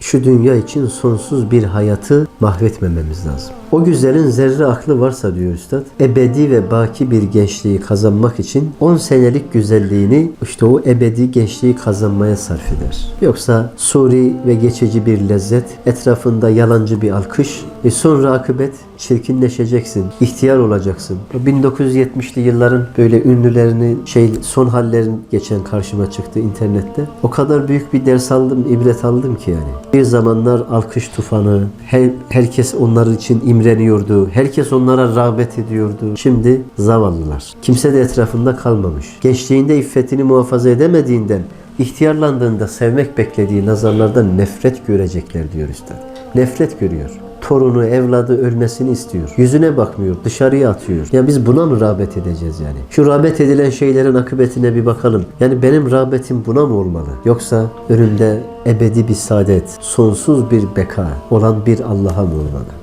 şu dünya için sonsuz bir hayatı mahvetmememiz lazım. O güzelin zerre aklı varsa diyor Üstad, ebedi ve baki bir gençliği kazanmak için 10 senelik güzelliğini işte o ebedi gençliği kazanmaya sarf eder. Yoksa suri ve geçici bir lezzet, etrafında yalancı bir alkış ve sonra akıbet çirkinleşeceksin, ihtiyar olacaksın. O 1970'li yılların böyle ünlülerini şey son hallerin geçen karşıma çıktı internette. O kadar büyük bir ders aldım, ibret aldım ki yani. Bir zamanlar alkış tufanı, her, herkes onlar için imreniyordu. Herkes onlara rağbet ediyordu. Şimdi zavallılar. Kimse de etrafında kalmamış. Gençliğinde iffetini muhafaza edemediğinden ihtiyarlandığında sevmek beklediği nazarlardan nefret görecekler diyor üstad. Nefret görüyor torunu, evladı ölmesini istiyor. Yüzüne bakmıyor, dışarıya atıyor. Ya biz buna mı rağbet edeceğiz yani? Şu rağbet edilen şeylerin akıbetine bir bakalım. Yani benim rağbetim buna mı olmalı? Yoksa önümde ebedi bir saadet, sonsuz bir beka olan bir Allah'a mı olmalı?